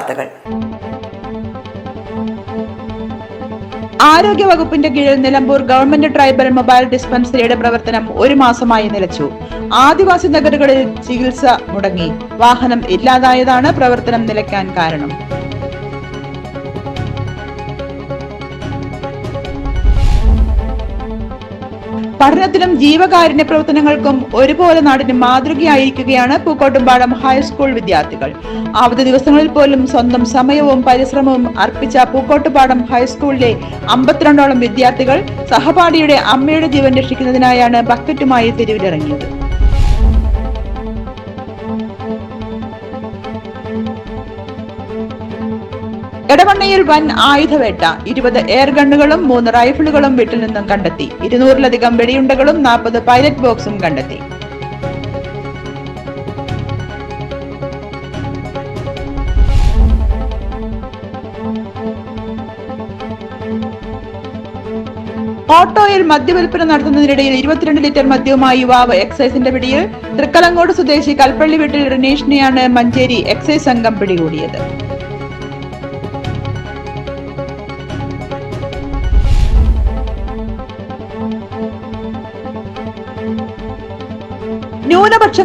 വാർത്തകൾ. ആരോഗ്യ വകുപ്പിന്റെ കീഴിൽ നിലമ്പൂർ ഗവൺമെന്റ് ട്രൈബൽ മൊബൈൽ ഡിസ്പെൻസറിയുടെ പ്രവർത്തനം ഒരു മാസമായി നിലച്ചു. ആദിവാസി നഗരങ്ങളിൽ ചികിത്സ മുടങ്ങി. വാഹനം ഇല്ലാതായതാണ് പ്രവർത്തനം നിലയ്ക്കാൻ കാരണം. പഠനത്തിലും ജീവകാരുണ്യ പ്രവർത്തനങ്ങൾക്കും ഒരുപോലെ നാടിന് മാതൃകയായിരിക്കുകയാണ് പൂക്കോട്ടുംപാടം ഹൈസ്കൂൾ വിദ്യാർത്ഥികൾ. അവധി ദിവസങ്ങളിൽ പോലും സ്വന്തം സമയവും പരിശ്രമവും അർപ്പിച്ച പൂക്കോട്ടുപാടം ഹൈസ്കൂളിലെ അമ്പത്തിരണ്ടോളം വിദ്യാർത്ഥികൾ സഹപാഠിയുടെ അമ്മയുടെ ജീവൻ രക്ഷിക്കുന്നതിനായാണ് ബക്കറ്റുമായി തെരുവിലിറങ്ങിയത്. എടവണ്ണയിൽ വൻ ആയുധവേട്ട. ഇരുപത് എയർ ഗണ്ണുകളും മൂന്ന് റൈഫിളുകളും വീട്ടിൽ നിന്നും കണ്ടെത്തി. ഇരുന്നൂറിലധികം വെടിയുണ്ടകളും നാൽപ്പത് പൈലറ്റ് ബോക്സും കണ്ടെത്തി. ഓട്ടോയിൽ മദ്യവിൽപ്പന നടത്തുന്നതിനിടയിൽ ഇരുപത്തിരണ്ട് ലിറ്റർ മദ്യവുമായി യുവാവ് എക്സൈസിന്റെ പിടിയിൽ തൃക്കലങ്ങോട് സ്വദേശി കൽപ്പള്ളി വീട്ടിൽ റിനീഷിനെയാണ് മഞ്ചേരി എക്സൈസ് സംഘം പിടികൂടിയത്.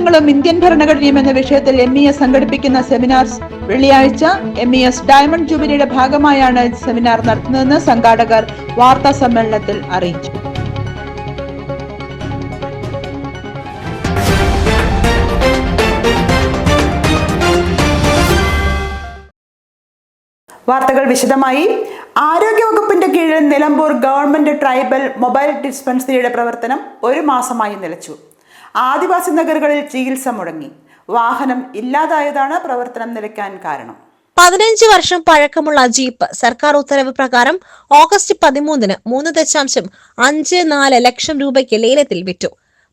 ന്യൂനപക്ഷങ്ങളും ഇന്ത്യൻ ഭരണഘടനയും എന്ന വിഷയത്തിൽ എം ഇ എസ് സംഘടിപ്പിക്കുന്ന സെമിനാർ വെള്ളിയാഴ്ച എം ഇ എസ് ഡയമണ്ട് ജൂബിലിയുടെ ഭാഗമായാണ് സെമിനാർ നടത്തുന്നതെന്ന് സംഘാടകർ വാർത്താ സമ്മേളനത്തിൽ അറിയിച്ചു. വാർത്തകൾ വിശദമായി. ആരോഗ്യവകുപ്പിന്റെ കീഴിൽ നിലമ്പൂർ ഗവൺമെന്റ് ട്രൈബൽ മൊബൈൽ ഡിസ്പെൻസറിയുടെ പ്രവർത്തനം ഒരു മാസമായി നിലച്ചു. ആദിവാസി നഗരങ്ങളിൽ ചികിത്സ മുടങ്ങി. വാഹനം ഇല്ലാതായതാണ് പ്രവർത്തനം നിലയ്ക്കാൻ കാരണം. പതിനഞ്ച് വർഷം പഴക്കമുള്ള ജീപ്പ് സർക്കാർ ഉത്തരവ് പ്രകാരം ഓഗസ്റ്റ് പതിമൂന്നിന് മൂന്ന് ദശാംശം അഞ്ച് നാല് ലക്ഷം രൂപയ്ക്ക് ലേലത്തിൽ വിറ്റു.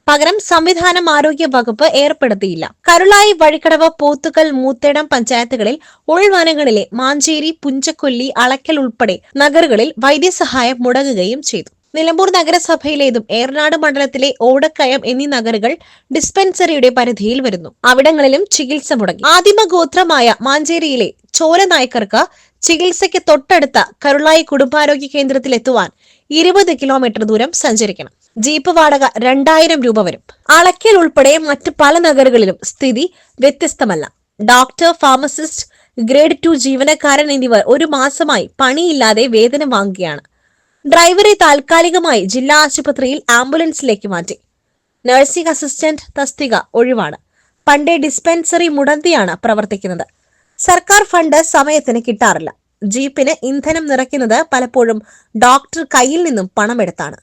പകരം സംവിധാനം ആരോഗ്യ വകുപ്പ് ഏർപ്പെടുത്തിയില്ല. കരുളായി വഴിക്കടവ് പോത്തുകൽ മൂത്തേടം പഞ്ചായത്തുകളിൽ ഉൾവനങ്ങളിലെ മാഞ്ചേരി പുഞ്ചക്കൊല്ലി അളക്കൽ ഉൾപ്പെടെ നഗറുകളിൽ വൈദ്യസഹായം മുടങ്ങുകയും ചെയ്തു. നിലമ്പൂർ നഗരസഭയിലേതും ഏറനാട് മണ്ഡലത്തിലെ ഓടക്കയം എന്നീ നഗറുകൾ ഡിസ്പെൻസറിയുടെ പരിധിയിൽ വരുന്നു. അവിടങ്ങളിലും ചികിത്സ മുടങ്ങി. ആദിമ ഗോത്രമായ മാഞ്ചേരിയിലെ ചോര നായ്ക്കർക്ക് ചികിത്സയ്ക്ക് തൊട്ടടുത്ത കരുളായി കുടുംബാരോഗ്യ കേന്ദ്രത്തിൽ എത്തുവാൻ ഇരുപത് കിലോമീറ്റർ ദൂരം സഞ്ചരിക്കണം. ജീപ്പ് വാടക രണ്ടായിരം രൂപ വരും. അളക്കൽ ഉൾപ്പെടെ മറ്റ് പല നഗരങ്ങളിലും സ്ഥിതി വ്യത്യസ്തമല്ല. ഡോക്ടർ ഫാർമസിസ്റ്റ് ഗ്രേഡ് ടു ജീവനക്കാരൻ എന്നിവർ ഒരു മാസമായി പണിയില്ലാതെ വേതനം വാങ്ങുകയാണ്. ഡ്രൈവറെ താൽക്കാലികമായി ജില്ലാ ആശുപത്രിയിൽ ആംബുലൻസിലേക്ക് മാറ്റി. നഴ്സിംഗ് അസിസ്റ്റന്റ് തസ്തിക ഒഴിവാണ്. പണ്ടേ ഡിസ്പെൻസറി മുടന്തിയാണ് പ്രവർത്തിക്കുന്നത്. സർക്കാർ ഫണ്ട് സമയത്തിന് കിട്ടാറില്ല. ജീപ്പിന് ഇന്ധനം നിറയ്ക്കുന്നത് പലപ്പോഴും ഡോക്ടർ കയ്യിൽ നിന്നും പണമെടുത്താണ്.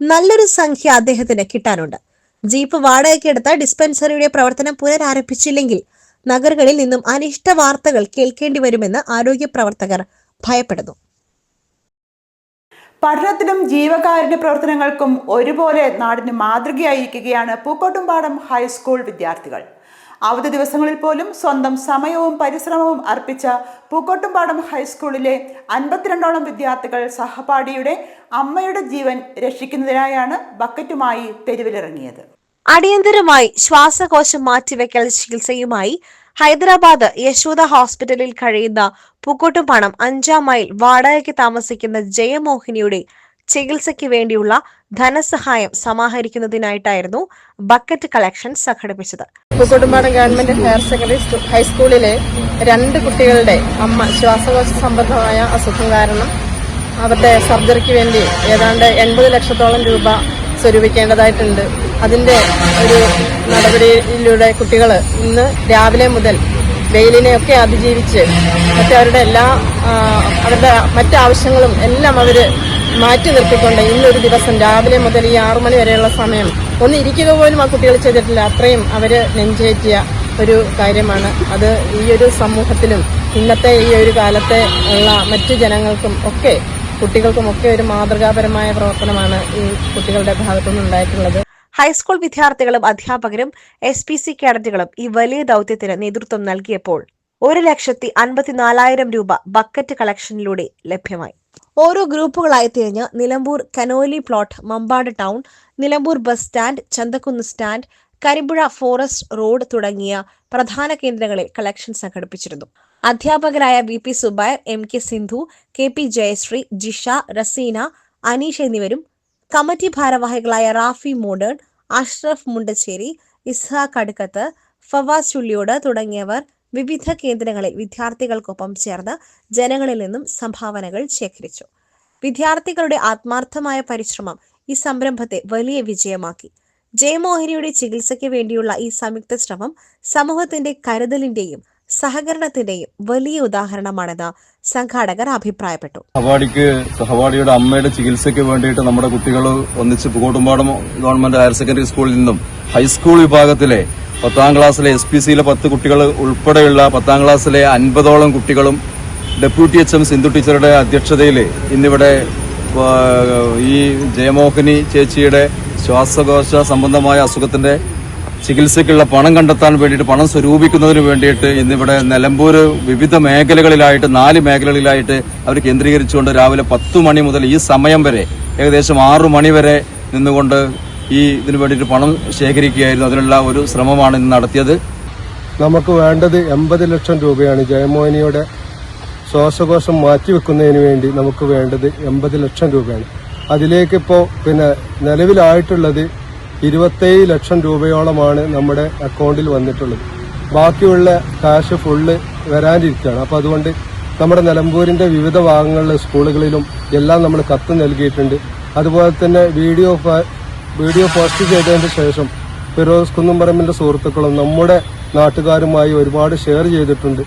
നല്ലൊരു സംഖ്യ അദ്ദേഹത്തിന് കിട്ടാനുണ്ട്. ജീപ്പ് വാടകയ്ക്കെടുത്ത ഡിസ്പെൻസറിയുടെ പ്രവർത്തനം പുനരാരംഭിച്ചില്ലെങ്കിൽ നഗരങ്ങളിൽ നിന്നും അനിഷ്ട വാർത്തകൾ കേൾക്കേണ്ടി വരുമെന്ന് ആരോഗ്യ പ്രവർത്തകർ ഭയപ്പെടുന്നു. പഠനത്തിലും ജീവകാരുണ്യ പ്രവർത്തനങ്ങൾക്കും ഒരുപോലെ നാടിന് മാതൃകയായിരിക്കുകയാണ് പൂക്കോട്ടുംപാടം ഹൈസ്കൂൾ വിദ്യാർത്ഥികൾ. അവധി ദിവസങ്ങളിൽ പോലും സ്വന്തം സമയവും പരിശ്രമവും അർപ്പിച്ച പൂക്കോട്ടുംപാടം ഹൈസ്കൂളിലെ അൻപത്തിരണ്ടോളം വിദ്യാർത്ഥികൾ സഹപാഠിയുടെ അമ്മയുടെ ജീവൻ രക്ഷിക്കുന്നതിനായാണ് ബക്കറ്റുമായി തെരുവിലിറങ്ങിയത്. അടിയന്തരമായി ശ്വാസകോശം മാറ്റിവെക്കൽ ചികിത്സയുമായി ഹൈദരാബാദ് യശോദ ഹോസ്പിറ്റലിൽ കഴിയുന്ന പൂക്കോട്ടുംപാണം അഞ്ചാം മൈൽ വാടകയ്ക്ക് താമസിക്കുന്ന ജയമോഹിനിയുടെ ചികിത്സയ്ക്ക് വേണ്ടിയുള്ള ധനസഹായം സമാഹരിക്കുന്നതിനായിട്ടായിരുന്നു ബക്കറ്റ് കളക്ഷൻ സംഘടിപ്പിച്ചത്. Pookkottumpadam government higher secondary school- ഹൈസ്കൂളിലെ രണ്ട് കുട്ടികളുടെ അമ്മ ശ്വാസകോശ സംബന്ധമായ അസുഖം കാരണം അവരുടെ സർജറിക്ക് വേണ്ടി ഏതാണ്ട് എൺപത് ലക്ഷത്തോളം രൂപ സ്വരൂപിക്കേണ്ടതായിട്ടുണ്ട്. അതിന്റെ ഒരു നടപടിയിലൂടെ കുട്ടികൾ ഇന്ന് രാവിലെ മുതൽ വെയിലിനെയൊക്കെ അതിജീവിച്ച് മറ്റവരുടെ എല്ലാ അവരുടെ മറ്റാവശ്യങ്ങളും എല്ലാം അവർ മാറ്റി നിർത്തിക്കൊണ്ട് ഇന്നൊരു ദിവസം രാവിലെ മുതൽ ഈ ആറു മണി വരെയുള്ള സമയം ഒന്ന് ഇരിക്കുക പോലും ആ കുട്ടികൾ ചെയ്തിട്ടില്ല. അത്രയും അവർ നെഞ്ചേറ്റിയ ഒരു കാര്യമാണ്. അത് ഈ ഒരു സമൂഹത്തിലും ഇന്നത്തെ ഈ ഒരു കാലത്തെ ഉള്ള മറ്റു ജനങ്ങൾക്കും ഒക്കെ കുട്ടികൾക്കും ഒക്കെ ഒരു മാതൃകാപരമായ പ്രവർത്തനമാണ് ഈ കുട്ടികളുടെ ഭാഗത്തുനിന്ന് ഉണ്ടായിട്ടുള്ളത് ഹൈസ്കൂൾ വിദ്യാർത്ഥികളും അധ്യാപകരും എസ് പി സി കേഡറ്റുകളും ഈ വലിയ ദൗത്യത്തിന് നേതൃത്വം നൽകിയപ്പോൾ ഒരു ലക്ഷത്തി അൻപത്തിനാലായിരം രൂപ ബക്കറ്റ് കളക്ഷനിലൂടെ ലഭ്യമായി. ഓരോ ഗ്രൂപ്പുകളായി തിരിഞ്ഞ് Nilambur Conolly plot Mampad town Nilambur bus stand Chanthakunnu stand Karimpuzha forest road തുടങ്ങിയ പ്രധാന കേന്ദ്രങ്ങളിൽ കളക്ഷൻ സംഘടിപ്പിച്ചിരുന്നു. അധ്യാപകരായ V P Zubair M K Sindhu K P Jayasree Jisha Raseena Aneesh എന്നിവരും കമ്മിറ്റി ഭാരവാഹികളായ റാഫി മോഡേൺ അഷ്റഫ് മുണ്ടച്ചേരി ഇസ്ഹാഖ് അടുക്കത്ത് ഫവാസ് ചുള്ളിയോട് തുടങ്ങിയവർ വിവിധ കേന്ദ്രങ്ങളിൽ വിദ്യാർത്ഥികൾക്കൊപ്പം ചേർന്ന് ജനങ്ങളിൽ നിന്നും സംഭാവനകൾ ശേഖരിച്ചു. വിദ്യാർത്ഥികളുടെ ആത്മാർത്ഥമായ പരിശ്രമം ഈ സംരംഭത്തെ വലിയ വിജയമാക്കി. ജയമോഹിനിയുടെ ചികിത്സയ്ക്ക് വേണ്ടിയുള്ള ഈ സംയുക്ത ശ്രമം സമൂഹത്തിന്റെ കരുതലിന്റെയും സഹകരണത്തിന്റെയും വലിയ ഉദാഹരണമാണെന്ന് സംഘാടകർ അഭിപ്രായപ്പെട്ടു. സഹവാടിക്ക് സഹവാടിയുടെ അമ്മയുടെ ചികിത്സയ്ക്ക് വേണ്ടിയിട്ട് നമ്മുടെ കുട്ടികൾ ഒന്നിച്ച് പൂക്കോട്ടുംപാടം ഗവൺമെന്റ് ഹയർ സെക്കൻഡറി സ്കൂളിൽ നിന്നും ഹൈസ്കൂൾ വിഭാഗത്തിലെ പത്താം ക്ലാസ്സിലെ എസ് പി സിയിലെ പത്ത് കുട്ടികൾ ഉൾപ്പെടെയുള്ള പത്താം ക്ലാസ്സിലെ അൻപതോളം കുട്ടികളും ഡെപ്യൂട്ടി എച്ച് എം സിന്ധു ടീച്ചറുടെ അധ്യക്ഷതയിൽ ഇന്നിവിടെ ഈ ജയമോഹിനി ചേച്ചിയുടെ ശ്വാസകോശ സംബന്ധമായ അസുഖത്തിന്റെ ചികിത്സയ്ക്കുള്ള പണം കണ്ടെത്താൻ വേണ്ടിയിട്ട് പണം സ്വരൂപിക്കുന്നതിന് വേണ്ടിയിട്ട് ഇന്നിവിടെ നിലമ്പൂർ വിവിധ മേഖലകളിലായിട്ട് നാല് മേഖലകളിലായിട്ട് അവർ കേന്ദ്രീകരിച്ചുകൊണ്ട് രാവിലെ പത്ത് മണി മുതൽ ഈ സമയം വരെ ഏകദേശം ആറു മണി വരെ നിന്നുകൊണ്ട് ഈ ഇതിനു വേണ്ടിയിട്ട് പണം ശേഖരിക്കുകയായിരുന്നു. അതിനുള്ള ഒരു ശ്രമമാണ് ഇന്ന് നടത്തിയത്. നമുക്ക് വേണ്ടത് എൺപത് ലക്ഷം രൂപയാണ് ജയമോഹിനിയുടെ ശ്വാസകോശം മാറ്റിവെക്കുന്നതിന് വേണ്ടി നമുക്ക് വേണ്ടത് എൺപത് ലക്ഷം രൂപയാണ്. അതിലേക്കിപ്പോൾ പിന്നെ നിലവിലായിട്ടുള്ളത് ഇരുപത്തേഴ് ലക്ഷം രൂപയോളമാണ് നമ്മുടെ അക്കൗണ്ടിൽ വന്നിട്ടുള്ളത്. ബാക്കിയുള്ള കാശ് ഫുള്ള് വരാനിരിക്കുകയാണ്. അപ്പോൾ അതുകൊണ്ട് നമ്മുടെ നിലമ്പൂരിന്റെ വിവിധ ഭാഗങ്ങളിലെ സ്കൂളുകളിലും എല്ലാം നമ്മൾ കത്ത് നൽകിയിട്ടുണ്ട്. അതുപോലെ തന്നെ വീഡിയോ വീഡിയോ പോസ്റ്റ് ചെയ്തതിന് ശേഷം ഫിറോസ് കുന്നുംപറമ്പിന്റെ സുഹൃത്തുക്കളും നമ്മുടെ നാട്ടുകാരുമായി ഒരുപാട് ഷെയർ ചെയ്തിട്ടുണ്ട്.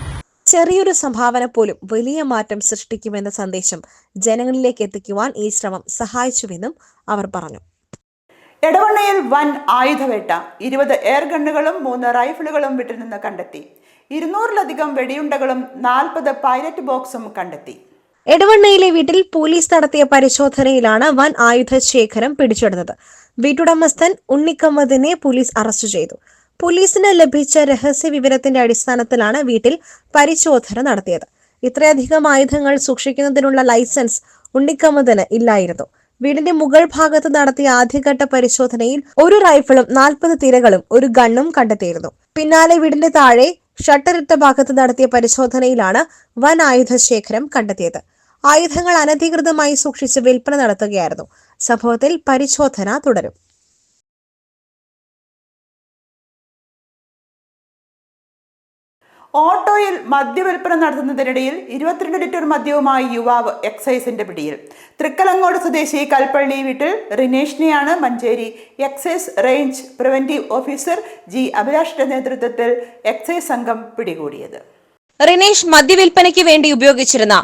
ചെറിയൊരു സംഭാവന പോലും വലിയ മാറ്റം സൃഷ്ടിക്കുമെന്ന സന്ദേശം ജനങ്ങളിലേക്ക് എത്തിക്കുവാൻ ഈ ശ്രമം സഹായിച്ചുവെന്നും അവർ പറഞ്ഞു. എടവണ്ണയിൽ വൻ ആയുധവേട്ട. ഇരുപത് എയർ ഗണ്ണുകളും മൂന്ന് റൈഫിളുകളും വീട്ടിൽ നിന്ന് കണ്ടെത്തി. ഇരുന്നൂറിലധികം വെടിയുണ്ടകളും നാൽപ്പത് പൈലറ്റ് ബോക്സും കണ്ടെത്തി. എടവണ്ണയിലെ വീട്ടിൽ പോലീസ് നടത്തിയ പരിശോധനയിലാണ് വൻ ആയുധ ശേഖരം പിടിച്ചെടുത്തത്. വീട്ടുടമസ്ഥൻ ഉണ്ണിക്കമ്മദിനെ പോലീസ് അറസ്റ്റ് ചെയ്തു. പോലീസിന് ലഭിച്ച രഹസ്യ വിവരത്തിന്റെ അടിസ്ഥാനത്തിലാണ് വീട്ടിൽ പരിശോധന നടത്തിയത്. ഇത്രയധികം ആയുധങ്ങൾ സൂക്ഷിക്കുന്നതിനുള്ള ലൈസൻസ് ഉണ്ണിക്കമ്മദിന് ഇല്ലായിരുന്നു. വീടിന്റെ മുകൾ ഭാഗത്ത് നടത്തിയ ആദ്യഘട്ട പരിശോധനയിൽ ഒരു റൈഫിളും നാൽപ്പത് തിരകളും ഒരു ഗണ്ണും കണ്ടെത്തിയിരുന്നു. പിന്നാലെ വീടിന്റെ താഴെ ഷട്ടറിട്ട ഭാഗത്ത് നടത്തിയ പരിശോധനയിലാണ് വൻ ആയുധ ശേഖരം കണ്ടെത്തിയത്. ആയുധങ്ങൾ അനധികൃതമായി സൂക്ഷിച്ച് വിൽപ്പന നടത്തുകയായിരുന്നു. സംഭവത്തിൽ പരിശോധന തുടരും. ഓട്ടോയിൽ മദ്യവിൽപ്പന നടത്തുന്നതിനിടയിൽ ഇരുപത്തിരണ്ട് ലിറ്റർ മദ്യവുമായി യുവാവ് എക്സൈസിന്റെ പിടിയിൽ. തൃക്കലങ്ങോട് സ്വദേശി കൽപ്പള്ളി വീട്ടിൽ റിനേഷിനെയാണ് Manjeri excise range preventive officer G അഭിലാഷിന്റെ നേതൃത്വത്തിൽ എക്സൈസ് സംഘം പിടികൂടിയത്. റിനേഷ് മദ്യവിൽപ്പനയ്ക്ക് വേണ്ടി ഉപയോഗിച്ചിരുന്ന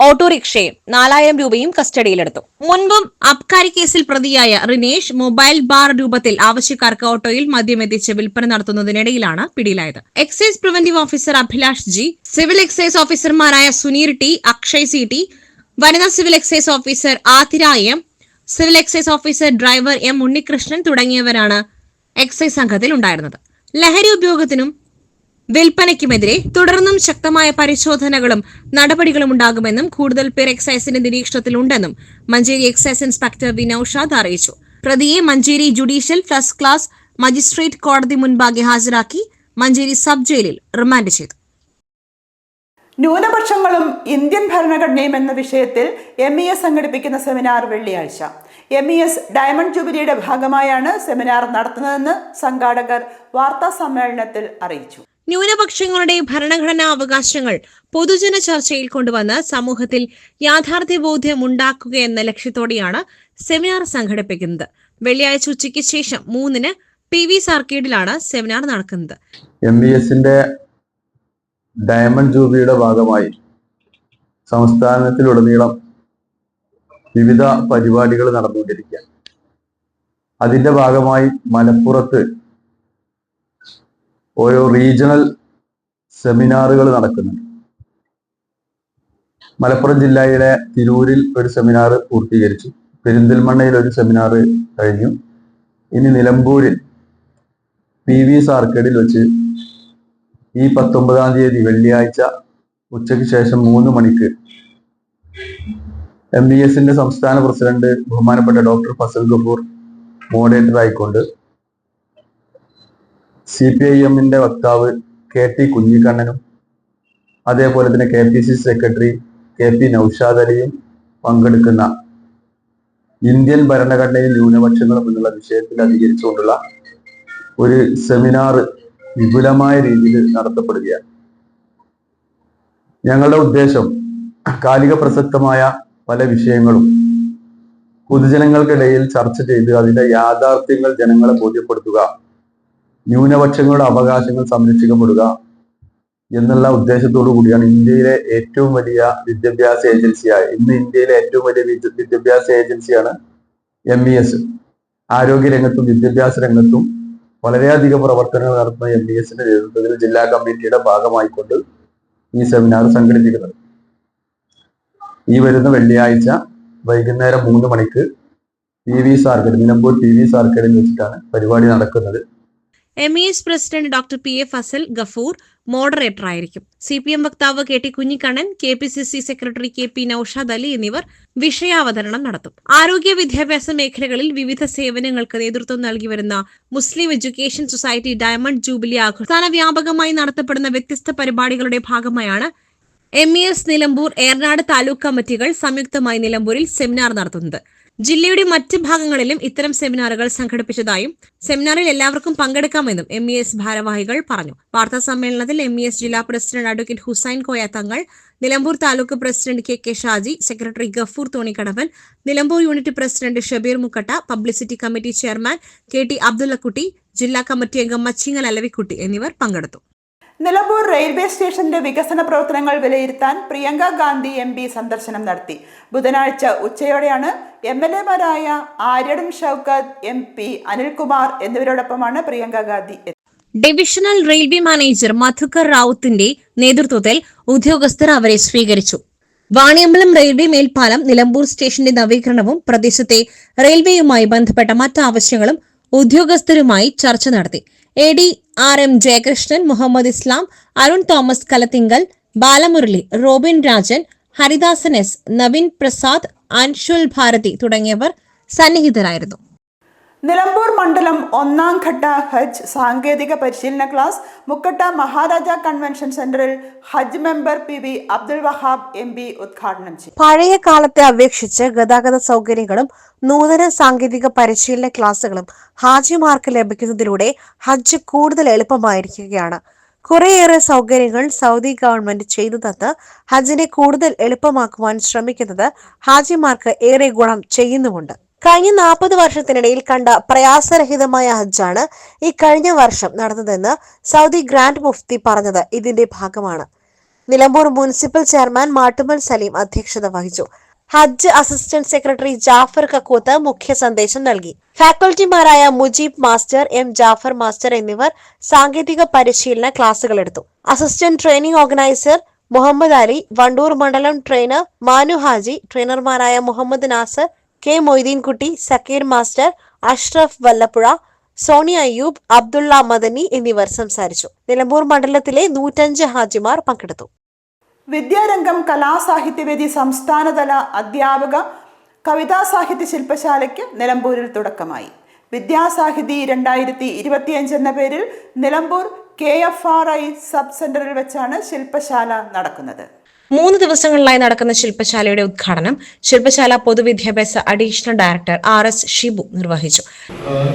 ഓട്ടോറിക്ഷയും നാലായിരം രൂപയും കസ്റ്റഡിയിലെടുത്തു. മുൻപും അബ്കാരി കേസിൽ പ്രതിയായ റിനേഷ് മൊബൈൽ ബാർ രൂപത്തിൽ ആവശ്യക്കാർക്ക് ഓട്ടോയിൽ മദ്യം എത്തിച്ച് വിൽപ്പന നടത്തുന്നതിനിടയിലാണ് പിടിയിലായത്. Excise preventive officer Abhilash G civil excise ഓഫീസർമാരായ Suneer T Akshay C T വനിതാ civil excise officer Athira M civil excise officer driver M Unnikrishnan തുടങ്ങിയവരാണ് എക്സൈസ് സംഘത്തിൽ ഉണ്ടായിരുന്നത് ലഹരി ഉപയോഗത്തിനും വിൽപ്പനയ്ക്കുമെതിരെ തുടർന്നും ശക്തമായ പരിശോധനകളും നടപടികളും ഉണ്ടാകുമെന്നും കൂടുതൽ പേർ എക്സൈസിന്റെ നിരീക്ഷണത്തിലുണ്ടെന്നും Manjeri excise inspector V Noushad അറിയിച്ചു. പ്രതിയെ Manjeri judicial first class magistrate കോടതി മുൻപാകെ ഹാജരാക്കി മഞ്ചേരി സബ് ജയിലിൽ റിമാൻഡ് ചെയ്തു. ന്യൂനപക്ഷങ്ങളും ഇന്ത്യൻ ഭരണഘടനയും എന്ന വിഷയത്തിൽ എം ഇ എസ് സംഘടിപ്പിക്കുന്ന സെമിനാർ വെള്ളിയാഴ്ച. എം ഇ എസ് ഡയമണ്ട് ജൂബിലിയുടെ ഭാഗമായാണ് സെമിനാർ നടത്തുന്നതെന്ന് സംഘാടകർ വാർത്താ സമ്മേളനത്തിൽ അറിയിച്ചു. ന്യൂനപക്ഷങ്ങളുടെ ഭരണഘടനാ അവകാശങ്ങൾ പൊതുജന ചർച്ചയിൽ കൊണ്ടുവന്ന് സമൂഹത്തിൽ യാഥാർത്ഥ്യ ബോധ്യം ഉണ്ടാക്കുക എന്ന ലക്ഷ്യത്തോടെയാണ് സെമിനാർ സംഘടിപ്പിക്കുന്നത്. വെള്ളിയാഴ്ച ഉച്ചയ്ക്ക് ശേഷം മൂന്നിന് പി വി സാർക്കേഡിലാണ് സെമിനാർ നടക്കുന്നത്. എം ബി എസിന്റെ ഡയമണ്ട് ജൂബിലിയുടെ ഭാഗമായി സംസ്ഥാനത്തിലുടനീളം വിവിധ പരിപാടികൾ നടന്നുകൊണ്ടിരിക്കുക അതിന്റെ ഭാഗമായി മലപ്പുറത്ത് ഓരോ റീജിയണൽ സെമിനാറുകൾ നടക്കുന്നുണ്ട്. മലപ്പുറം ജില്ലയിലെ തിരൂരിൽ ഒരു സെമിനാർ പൂർത്തീകരിച്ചു. പെരിന്തൽമണ്ണയിൽ ഒരു സെമിനാർ കഴിഞ്ഞു. ഇനി നിലമ്പൂരിൽ പി വി സാർക്കേഡിൽ വെച്ച് ഈ പത്തൊമ്പതാം തീയതി വെള്ളിയാഴ്ച ഉച്ചയ്ക്ക് ശേഷം മൂന്ന് മണിക്ക് എം ബി എസിന്റെ സംസ്ഥാന പ്രസിഡന്റ് ബഹുമാനപ്പെട്ട ഡോക്ടർ ഫസൽ ഗബൂർ മോഡറേറ്റർ ആയിക്കൊണ്ട് സി പി ഐ എമ്മിന്റെ വക്താവ് കെ ടി കുഞ്ഞിക്കണ്ണനും അതേപോലെ തന്നെ K P C secretary K P Noushad അലിയും പങ്കെടുക്കുന്ന ഇന്ത്യൻ ഭരണഘടനയിൽ ന്യൂനപക്ഷങ്ങളും എന്നുള്ള വിഷയത്തിൽ അധികരിച്ചുകൊണ്ടുള്ള ഒരു സെമിനാർ വിപുലമായ രീതിയിൽ നടത്തപ്പെടുകയാണ്. ഞങ്ങളുടെ ഉദ്ദേശം കാലിക പ്രസക്തമായ പല വിഷയങ്ങളും പൊതുജനങ്ങൾക്കിടയിൽ ചർച്ച ചെയ്ത് അതിന്റെ യാഥാർത്ഥ്യങ്ങൾ ജനങ്ങളെ ബോധ്യപ്പെടുത്തുക ന്യൂനപക്ഷങ്ങളുടെ അവകാശങ്ങൾ സംരക്ഷിക്കപ്പെടുക എന്നുള്ള ഉദ്ദേശത്തോടു കൂടിയാണ് ഇന്ത്യയിലെ ഏറ്റവും വലിയ വിദ്യാഭ്യാസ ഏജൻസിയായ ഇന്ന് ഇന്ത്യയിലെ ഏറ്റവും വലിയ വിദ്യാഭ്യാസ ഏജൻസിയാണ് എം ഇ എസ് ആരോഗ്യ രംഗത്തും വിദ്യാഭ്യാസ രംഗത്തും വളരെയധികം പ്രവർത്തനങ്ങൾ നടത്തുന്ന എം ഇ എസിന്റെ നേതൃത്വത്തിൽ ജില്ലാ കമ്മിറ്റിയുടെ ഭാഗമായിക്കൊണ്ട് ഈ സെമിനാർ സംഘടിപ്പിക്കുന്നത്. ഈ വരുന്ന വെള്ളിയാഴ്ച വൈകുന്നേരം മൂന്ന് മണിക്ക് P V Sarcade Nilambur P V സാർക്കഡിൽ വെച്ചിട്ടാണ് പരിപാടി നടക്കുന്നത്. M E S president doctor P A Fazal Gafoor moderator ആയിരിക്കും. സി പി എം വക്താവ് K T Kunhikannan K P C C secretary K P Noushad Ali എന്നിവർ വിഷയാവതരണം നടത്തും. ആരോഗ്യ വിദ്യാഭ്യാസ മേഖലകളിൽ വിവിധ സേവനങ്ങൾക്ക് നേതൃത്വം നൽകി വരുന്ന Muslim education society diamond jubilee ആഘോഷം വ്യാപകമായി നടത്തപ്പെടുന്ന വ്യത്യസ്ത പരിപാടികളുടെ ഭാഗമായാണ് M E S Nilambur Eranad taluk കമ്മിറ്റികൾ സംയുക്തമായി നിലമ്പൂരിൽ സെമിനാർ നടത്തുന്നത്. ജില്ലയുടെ മറ്റ് ഭാഗങ്ങളിലും ഇത്തരം സെമിനാറുകൾ സംഘടിപ്പിച്ചതായും സെമിനാറിൽ എല്ലാവർക്കും പങ്കെടുക്കാമെന്നും എം ഇ എസ് ഭാരവാഹികൾ പറഞ്ഞു. വാർത്താ സമ്മേളനത്തിൽ എം ഇ എസ് ജില്ലാ president advocate Hussain Koya Thangal Nilambur taluk president K K Shaji secretary Gafoor Thonikkadavan Nilambur unit president Shabeer Mukkatta publicity committee chairman K T Abdullakutty ജില്ലാ committee അംഗം മച്ചിങ്ങൽ അലവിക്കുട്ടി എന്നിവർ പങ്കെടുത്തു. Nilambur railway സ്റ്റേഷന്റെ വികസന പ്രവർത്തനങ്ങൾ വിലയിരുത്താൻ പ്രിയങ്ക ഗാന്ധി എം പി സന്ദർശനം നടത്തി. ബുധനാഴ്ച ഉച്ചയോടെയാണ് എം എൽ എമാരായ Aryadan Shoukath M P Anilkumar എന്നിവരോടൊപ്പമാണ് Priyanka Gandhi divisional railway manager Madhukar റാവുത്തിന്റെ നേതൃത്വത്തിൽ ഉദ്യോഗസ്ഥർ അവരെ സ്വീകരിച്ചു. വാണിയമ്പലം റെയിൽവേ മേൽപ്പാലം നിലമ്പൂർ സ്റ്റേഷന്റെ നവീകരണവും പ്രദേശത്തെ റെയിൽവേയുമായി ബന്ധപ്പെട്ട മറ്റ് ആവശ്യങ്ങളും ഉദ്യോഗസ്ഥരുമായി ചർച്ച നടത്തി. A D R M Jayakrishnan Muhammad Islam Arun Thomas Kalathingal Balamurali Robin Rajan Haridasan S Naveen Prasad Anshul Bharati തുടങ്ങിയവർ സന്നിഹിതരായിരുന്നു. നിലമ്പൂർ മണ്ഡലം ഒന്നാം ഘട്ട ഹജ്ജ് സാങ്കേതിക പരിശീലന ക്ലാസ് മുക്കട്ട മഹാരാജ കൺവെൻഷൻ സെന്ററിൽ ഹജ്ജ് member P V Abdul Wahab M P ഉദ്ഘാടനം ചെയ്തു. പഴയ കാലത്തെ അപേക്ഷിച്ച് ഗതാഗത സൗകര്യങ്ങളും നൂതന സാങ്കേതിക പരിശീലന ക്ലാസുകളും ഹാജിമാർക്ക് ലഭിക്കുന്നതിലൂടെ ഹജ്ജ് കൂടുതൽ എളുപ്പമായിരിക്കുകയാണ്. കുറേയേറെ സൗകര്യങ്ങൾ സൗദി ഗവൺമെന്റ് ചെയ്തു തന്ന് ഹജ്ജിനെ കൂടുതൽ എളുപ്പമാക്കുവാൻ ശ്രമിക്കുന്നത് ഹാജിമാർക്ക് ഏറെ ഗുണം ചെയ്യുന്നുമുണ്ട്. കഴിഞ്ഞ നാൽപ്പത് വർഷത്തിനിടയിൽ കണ്ട പ്രയാസരഹിതമായ ഹജ്ജാണ് ഈ കഴിഞ്ഞ വർഷം നടന്നതെന്ന് സൗദി ഗ്രാൻഡ് മുഫ്തി പറഞ്ഞത് ഇതിന്റെ ഭാഗമാണ്. നിലമ്പൂർ മുനിസിപ്പൽ ചെയർമാൻ മാട്ടുമൽ സലീം അധ്യക്ഷത വഹിച്ചു. ഹജ്ജ് അസിസ്റ്റന്റ് സെക്രട്ടറി ജാഫർ കക്കൂത്ത് മുഖ്യ സന്ദേശം നൽകി. ഫാക്കൽറ്റിമാരായ Mujeeb master M Jafar master എന്നിവർ സാങ്കേതിക പരിശീലന ക്ലാസുകൾ എടുത്തു. Assistant training organiser Muhammad Ali Wandoor മണ്ഡലം ട്രെയിനർ മാനു ഹാജി ട്രെയിനർമാരായ മുഹമ്മദ് നാസർ കെ മൊയ്തീൻകുട്ടി സക്കീർ മാസ്റ്റർ അഷ്റഫ് വല്ലപ്പുഴ സോണിയ അയ്യൂബ് അബ്ദുള്ള മദനി എന്നിവർ സംസാരിച്ചു. നിലമ്പൂർ മണ്ഡലത്തിലെ നൂറ്റഞ്ച് ഹാജിമാർ പങ്കെടുത്തു. വിദ്യാരംഗം കലാസാഹിത്യവേദി സംസ്ഥാനതല അധ്യാപക കവിതാ സാഹിത്യ ശില്പശാലയ്ക്ക് നിലമ്പൂരിൽ തുടക്കമായി. വിദ്യാസാഹിതി രണ്ടായിരത്തി ഇരുപത്തിയഞ്ച് എന്ന പേരിൽ Nilambur K F R I sub സെന്ററിൽ വെച്ചാണ് ശില്പശാല നടക്കുന്നത്. മൂന്ന് ദിവസങ്ങളിലായി നടക്കുന്ന ശില്പശാലയുടെ ഉദ്ഘാടനം ശില്പശാല പൊതുവിദ്യാഭ്യാസ additional director R S Shibu നിർവഹിച്ചു.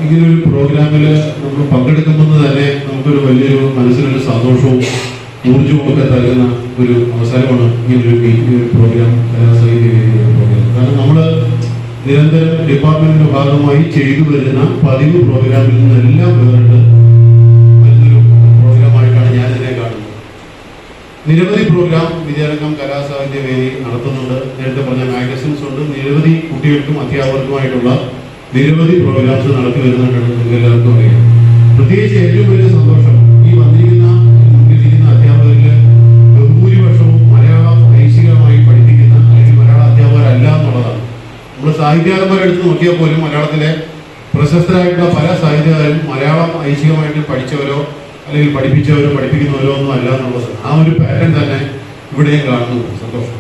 ഇങ്ങനൊരു പ്രോഗ്രാമിൽ നമ്മൾ പങ്കെടുക്കുമ്പോൾ തന്നെ നമുക്കൊരു വലിയൊരു മനസ്സിനൊരു സന്തോഷവും ഊർജവും ഒക്കെ തരുന്ന ഒരു അവസരമാണ് ഇങ്ങനൊരു ഒരു പ്രോഗ്രാം കലാസാഹിത്യ പ്രോഗ്രാം. കാരണം നമ്മൾ നിരന്തരം ഡിപ്പാർട്ട്മെന്റിന്റെ ഭാഗമായി ചെയ്തു വരുന്ന പതിവ് പ്രോഗ്രാമിൽ നിന്നെല്ലാം വേറിട്ട് നിരവധി പ്രോഗ്രാം വിദ്യാരംഗം കലാസാഹിത്യ വേദി നടത്തുന്നുണ്ട്. നേരത്തെ പറഞ്ഞ മാഗസിൻസ് ഉണ്ട്. നിരവധി കുട്ടികൾക്കും അധ്യാപകർക്കുമായിട്ടുള്ള നിരവധി പ്രോഗ്രാംസ് നടത്തി വരുന്നുണ്ടെന്ന് നിങ്ങൾക്ക് എല്ലാവർക്കും അറിയാം. പ്രത്യേകിച്ച് ഏറ്റവും വലിയ സന്തോഷം ഈ വന്നിരിക്കുന്ന മുന്നിലിരിക്കുന്ന അധ്യാപകരിൽ ബഹുഭൂരിപക്ഷവും മലയാളം ഐച്ഛികമായി പഠിപ്പിക്കുന്ന അല്ലെങ്കിൽ മലയാള അധ്യാപകരല്ല എന്നുള്ളതാണ്. നമ്മൾ സാഹിത്യകാരന്മാരെടുത്ത് നോക്കിയാൽ പോലും മലയാളത്തിലെ പ്രശസ്തരായിട്ടുള്ള പല സാഹിത്യകാരും മലയാളം ഐച്ഛികമായിട്ട് പഠിച്ചവരോ അല്ലെങ്കിൽ പഠിപ്പിച്ചവരോ പഠിപ്പിക്കുന്നവരോ ഒന്നും അല്ല എന്നുള്ളത്. ആ ഒരു പാറ്റേൺ തന്നെ ഇവിടെയും കാണുന്നു. സന്തോഷം.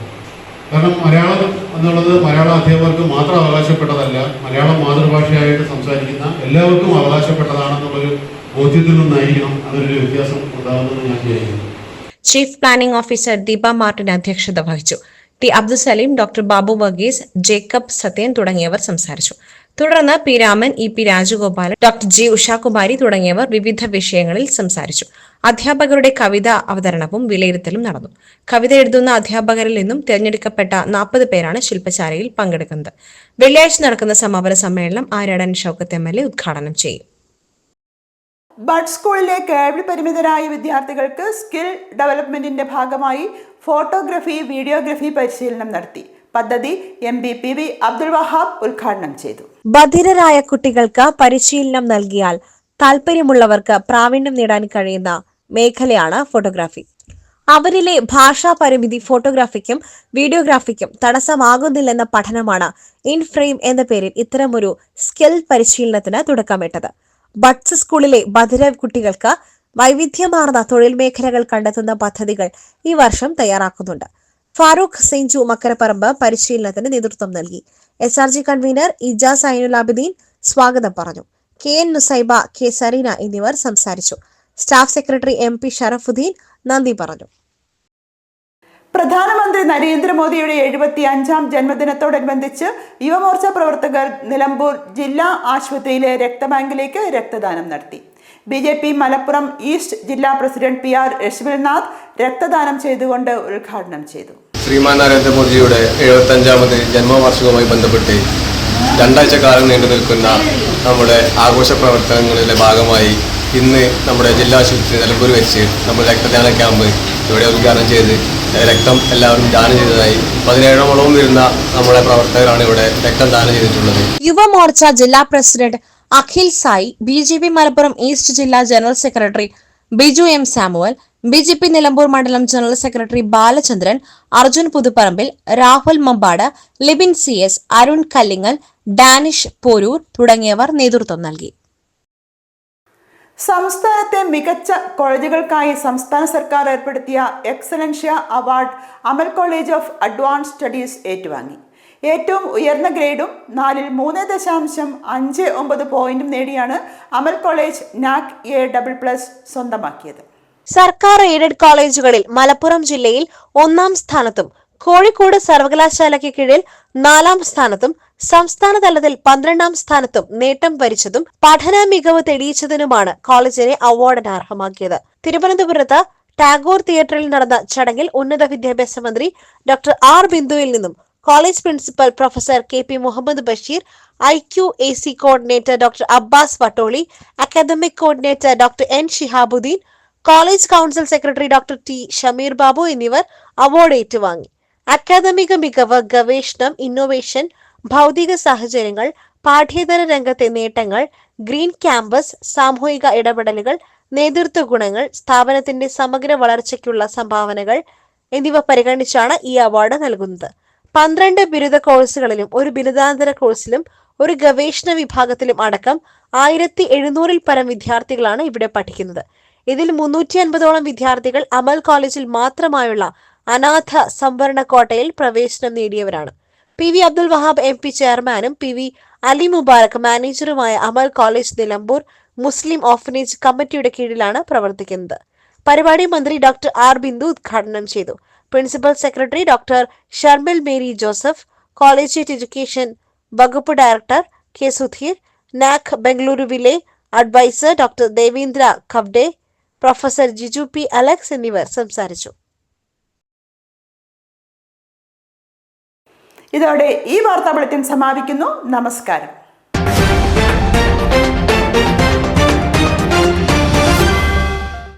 കാരണം മലയാളം എന്നുള്ളത് മലയാള അധ്യാപകർക്ക് മാത്രം അവകാശപ്പെട്ടതല്ല മലയാളം മാതൃഭാഷയായിട്ട് സംസാരിക്കുന്ന എല്ലാവർക്കും അവകാശപ്പെട്ടതാണെന്നുള്ളൊരു ബോധ്യത്തിൽ നിന്നായിരിക്കണം അതൊരു വ്യത്യാസം ഉണ്ടാകുന്നത് ഞാൻ വിചാരിക്കുന്നു. Chief planning officer Deepa Martin അധ്യക്ഷത വഹിച്ചു. ടി അബ്ദുൽ സലീം ഡോക്ടർ ബാബു വർഗീസ് ജേക്കബ് സത്യൻ തുടങ്ങിയവർ സംസാരിച്ചു. തുടർന്ന് P Raman E P Rajagopalan doctor G Ushakumari തുടങ്ങിയവർ വിവിധ വിഷയങ്ങളിൽ സംസാരിച്ചു. അധ്യാപകരുടെ കവിത അവതരണവും വിലയിരുത്തലും നടന്നു. കവിത എഴുതുന്ന അധ്യാപകരിൽ നിന്നും തിരഞ്ഞെടുക്കപ്പെട്ട നാൽപ്പത് പേരാണ് ശില്പശാലയിൽ പങ്കെടുക്കുന്നത്. വെള്ളിയാഴ്ച നടക്കുന്ന സമാപന സമ്മേളനം Aryadan Shoukath M L A ഉദ്ഘാടനം ചെയ്യും. ബഡ് സ്കൂളിലെ കേൾവി പരിമിതരായ വിദ്യാർത്ഥികൾക്ക് സ്കിൽ ഡെവലപ്മെന്റിന്റെ ഭാഗമായി ഫോട്ടോഗ്രഫി വീഡിയോഗ്രഫി പരിശീലനം നടത്തി. പദ്ധതി M P P V Abdul Wahab ഉദ്ഘാടനം ചെയ്തു. ബധിരരായ കുട്ടികൾക്ക് പരിശീലനം നൽകിയാൽ താല്പര്യമുള്ളവർക്ക് പ്രാവീണ്യം നേടാൻ കഴിയുന്ന മേഖലയാണ് ഫോട്ടോഗ്രാഫി. അവരിലെ ഭാഷാ പരിമിതി ഫോട്ടോഗ്രാഫിക്കും വീഡിയോഗ്രാഫിക്കും തടസ്സമാകുന്നില്ലെന്ന പഠനമാണ് ഇൻ ഫ്രെയിം എന്ന പേരിൽ ഇത്തരമൊരു സ്കിൽ പരിശീലനത്തിന് തുടക്കമിട്ടത്. ബഡ്സ് സ്കൂളിലെ ബധിര കുട്ടികൾക്ക് വൈവിധ്യമാർന്ന തൊഴിൽ മേഖലകൾ കണ്ടെത്തുന്ന പദ്ധതികൾ ഈ വർഷം തയ്യാറാക്കുന്നുണ്ട്. ഫാറൂഖ് സെഞ്ചു മക്കരപ്പറമ്പ് പരിശീലനത്തിന് നേതൃത്വം നൽകി. S R G convener Ijas Ainul സ്വാഗതം പറഞ്ഞു. K N Nusaiba K Sareena എന്നിവർ സംസാരിച്ചു. Staff secretary M P Sharafudheen നന്ദി പറഞ്ഞു. പ്രധാനമന്ത്രി നരേന്ദ്രമോദിയുടെ എഴുപത്തി അഞ്ചാം ജന്മദിനത്തോടനുബന്ധിച്ച് യുവമോർച്ച പ്രവർത്തകർ നിലമ്പൂർ ജില്ലാ ആശുപത്രിയിലെ രക്തബാങ്കിലേക്ക് രക്തദാനം നടത്തി. B J P Malappuram east ജില്ലാ പ്രസിഡന്റ് പി ആർ യശ്വൽനാഥ് രക്തദാനം ചെയ്തുകൊണ്ട് ഉദ്ഘാടനം ചെയ്തു. ശ്രീമാൻ നരേന്ദ്രമോദിയുടെ എഴുപത്തഞ്ചാമത് ജന്മവാർഷികവുമായി ബന്ധപ്പെട്ട് രണ്ടാഴ്ച കാലം നീണ്ടു നിൽക്കുന്ന നമ്മുടെ ആഘോഷ പ്രവർത്തനങ്ങളുടെ ഭാഗമായി ഇന്ന് നമ്മുടെ ജില്ലാ ആശുപത്രി നിലമ്പൂർ വെച്ച് നമ്മൾ രക്തദാന ക്യാമ്പ് ഇവിടെ ഉദ്ഘാടനം ചെയ്ത് രക്തം എല്ലാവരും ദാനം ചെയ്തതായി പതിനേഴോളം വരുന്ന നമ്മുടെ പ്രവർത്തകരാണ് ഇവിടെ രക്തം ദാനം ചെയ്തിട്ടുള്ളത്. യുവമോർച്ച ജില്ലാ president Akhil Sai B Malappuram east ജില്ലാ general secretary Biju M Samuel B J P Nilambur മണ്ഡലം general secretary Balachandran Arjun Puthuparambil Rahul Mampad Libin C S Arun Kallingal Danish Poroor തുടങ്ങിയവർ നേതൃത്വം നൽകി. സംസ്ഥാനത്തെ മികച്ച കോളേജുകൾക്കായി സംസ്ഥാന സർക്കാർ ഏർപ്പെടുത്തിയ Excellentia award Amal college of advance studies ഏറ്റുവാങ്ങി. ഏറ്റവും ഉയർന്ന ഗ്രേഡും നാലിൽ മൂന്ന് ദശാംശം അഞ്ച് ഒമ്പത് പോയിന്റും നേടിയാണ് Amal college NAAC A double plus സ്വന്തമാക്കിയത്. സർക്കാർ എയ്ഡഡ് കോളേജുകളിൽ മലപ്പുറം ജില്ലയിൽ ഒന്നാം സ്ഥാനത്തും കോഴിക്കോട് സർവകലാശാലയ്ക്ക് കീഴിൽ നാലാം സ്ഥാനത്തും സംസ്ഥാന തലത്തിൽ പന്ത്രണ്ടാം സ്ഥാനത്തും നേട്ടം വരിച്ചതും പഠന മികവ് തെളിയിച്ചതിനുമാണ് കോളേജിനെ അവാർഡിന് അർഹമാക്കിയത് തിരുവനന്തപുരത്ത് ടാഗോർ തിയേറ്ററിൽ നടന്ന ചടങ്ങിൽ ഉന്നത വിദ്യാഭ്യാസ മന്ത്രി ഡോക്ടർ ആർ ബിന്ദുവിൽ നിന്നും college principal professor K P Muhammad Basheer I Q A C coordinator doctor Abbas Vattoli academic coordinator doctor N Shihabuddin college council secretary doctor T Shameer Babu എന്നിവർ അവാർഡ് ഏറ്റുവാങ്ങി. അക്കാദമിക മികവ് ഗവേഷണം ഇന്നോവേഷൻ ഭൗതിക സാഹചര്യങ്ങൾ പാഠ്യേതര രംഗത്തെ നേട്ടങ്ങൾ ഗ്രീൻ ക്യാമ്പസ് സാമൂഹിക ഇടപെടലുകൾ നേതൃത്വ ഗുണങ്ങൾ സ്ഥാപനത്തിന്റെ സമഗ്ര വളർച്ചയ്ക്കുള്ള സംഭാവനകൾ എന്നിവ പരിഗണിച്ചാണ് ഈ അവാർഡ് നൽകുന്നത്. പന്ത്രണ്ട് ബിരുദ കോഴ്സുകളിലും ഒരു ബിരുദാന്തര കോഴ്സിലും ഒരു ഗവേഷണ വിഭാഗത്തിലും അടക്കം ആയിരത്തി എഴുന്നൂറിൽ പരം വിദ്യാർത്ഥികളാണ് ഇവിടെ പഠിക്കുന്നത്. ഇതിൽ മുന്നൂറ്റി അൻപതോളം വിദ്യാർത്ഥികൾ അമൽ കോളേജിൽ മാത്രമായുള്ള അനാഥ സംവരണ കോട്ടയിൽ പ്രവേശനം നേടിയവരാണ്. P V Abdul Wahab M P ചെയർമാനും P V Ali Mubarak മാനേജറുമായ Amal college Nilambur Muslim orphanage കമ്മിറ്റിയുടെ കീഴിലാണ് പ്രവർത്തിക്കുന്നത്. പരിപാടി മന്ത്രി ഡോക്ടർ ആർ ബിന്ദു ഉദ്ഘാടനം ചെയ്തു. Principal secretary doctor Sharmil Mary Joseph collegiate education വകുപ്പ് ഡയറക്ടർ കെ സുധീർ നാക് ബംഗളൂരുവിലെ adviser doctor Devindra Khawde professor Jiju P Alex എന്നിവർ സംസാരിച്ചു. ഇതോടെ ഈ വാർത്താ ബുള്ളറ്റിൻ സമാപിക്കുന്നു. നമസ്കാരം.